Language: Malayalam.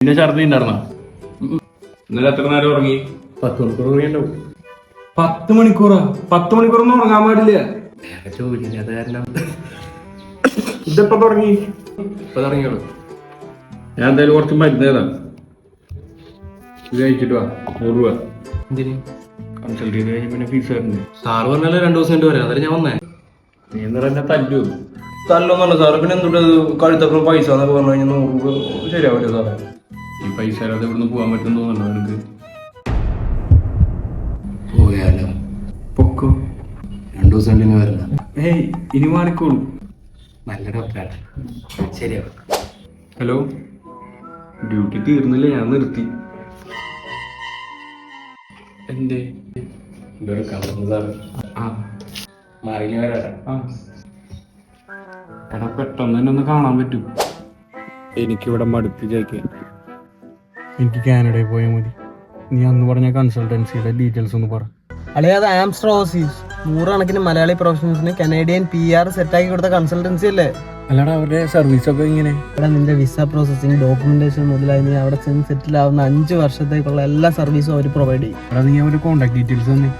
പിന്നെ ഛർദി ഉണ്ടായിരുന്നോ? ഇന്നലെ എത്ര നേരം ഉറങ്ങി? പത്ത് മണിക്കൂർ കൂടിയുണ്ടാവും പത്ത് മണിക്കൂറാ? പത്ത് മണിക്കൂറൊന്നും ഉറങ്ങാൻ പാടില്ല. അത് കാരണം. ഇതെപ്പോ തുടങ്ങി? ഇപ്പൊ ഞാൻ എന്തായാലും കുറച്ച് മരുന്ന് ഇത് കഴിച്ചിട്ട് വാ നൂറ് രൂപ. എന്തിന്? കൺസൾട്ട് ചെയ്ത് കഴിഞ്ഞ് പിന്നെ ഫീസ് സാറ് പറഞ്ഞാലേ രണ്ടു ദിവസം വരാം അതായത് ഞാൻ വന്നേ? നീ എന്ന് എന്നെ തല്ലു. തല്ലൊന്നല്ല സാറ് പിന്നെ എന്തുകൊണ്ട് കഴുത്തപ്പുറം പൈസ എന്നൊക്കെ പറഞ്ഞു കഴിഞ്ഞാൽ നൂറ് രൂപ ശരിയാവില്ല സാറേ? ഈ പൈസ ഇല്ലാതെ ഇവിടുന്ന് പോകാൻ പറ്റും തോന്നുന്നുണ്ടോ നിനക്ക് പോയാലോ? പൊക്കോ? രണ്ടു ദിവസം ഇനി വരില്ല ഏയ് ഇനി മാറിക്കോളൂ. നല്ല ഡോക്ടറാണ്. ശരിയാവും ഹലോ? ഡ്യൂട്ടി തീർന്നില്ല ഞാൻ നിർത്തി. എന്തേ? ഇതെടുക്കാൻ സാറ് ആ. മാറിയില്ല വരാടാ ആ. എടാ പെട്ടെന്ന് തന്നെ ഒന്ന് കാണാൻ പറ്റും. എനിക്കിവിടെ മടുപ്പിച്ചേക്ക് എനിക്ക് കാനഡയിൽ പോയാൽ മതി. നീ അന്ന് പറഞ്ഞ കൺസൾട്ടൻസിയുടെ ഡീറ്റെയിൽസ് ഒന്ന് പറ. അളിയ അത് ആംസ്ട്രോസീസ് നൂറുകണക്കിന് മലയാളി പ്രൊഫഷണൽസിന് കനേഡിയൻ പി ആർ സെറ്റാക്കി കൊടുത്ത കൺസൾട്ടൻസി അല്ലേ? അല്ലടാ അവരുടെ സർവീസ് ഒക്കെ ഇങ്ങനെ ഇവിടെ നിന്റെ വിസ പ്രോസസ്സിങ് ഡോക്യുമെന്റേഷൻ മുതലായി നീ അവിടെ ചെന്ന് സെറ്റിൽ ആവുന്ന അഞ്ച് വർഷത്തേക്കുള്ള എല്ലാ സർവീസും അവർ പ്രൊവൈഡ് ചെയ്യും. അവിടെ നീ അവരുടെ കോൺടാക്ട് ഡീറ്റെയിൽസ് തന്നെ.